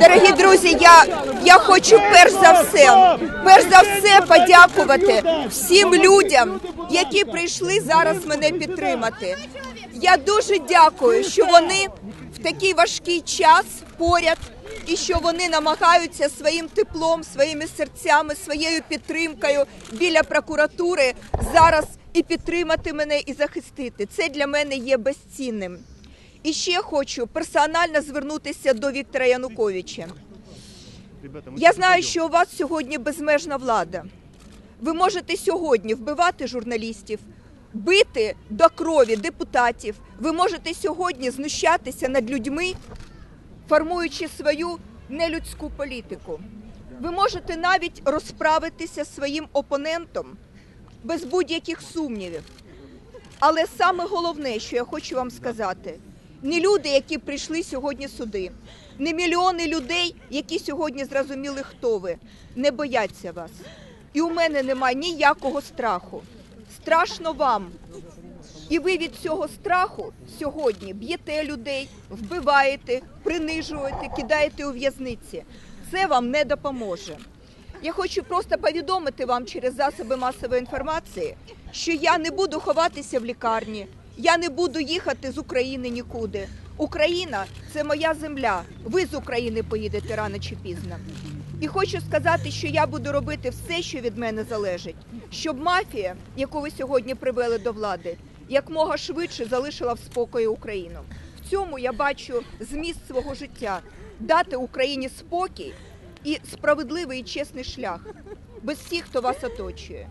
Дорогі друзі, я, я хочу перш за все, перш за все подякувати всім людям, які прийшли зараз мене підтримати. Я дуже дякую, що вони в такий важкий час поряд і що вони намагаються своїм теплом, своїми серцями, своєю підтримкою біля прокуратури зараз і підтримати мене і захистити. Це для мене є безцінним. І ще хочу персонально звернутися до Віктора Януковича. Я знаю, що у вас сьогодні безмежна влада. Ви можете сьогодні вбивати журналістів, бити до крові депутатів. Ви можете сьогодні знущатися над людьми, формуючи свою нелюдську політику. Ви можете навіть розправитися зі своїм опонентом без будь-яких сумнівів. Але саме головне, що я хочу вам сказати, не люди, які прийшли сьогодні сюди, не мільйони людей, які сьогодні зрозуміли, хто ви, не бояться вас. І у мене немає ніякого страху. Страшно вам. І ви від цього страху сьогодні б'єте людей, вбиваєте, принижуєте, кидаєте у в'язниці. Це вам не допоможе. Я хочу просто повідомити вам через засоби масової інформації, що я не буду ховатися в лікарні, я не буду їхати з України нікуди. Україна це моя земля. Ви з України поїдете рано чи пізно. І хочу сказати, що я буду робити все, що від мене залежить, щоб мафія, яку ви сьогодні привели до влади, якмога швидше залишила в спокої Україну. В цьому я бачу зміст свого життя дати Україні спокій і справедливий і чесний шлях без всіх, хто вас оточує.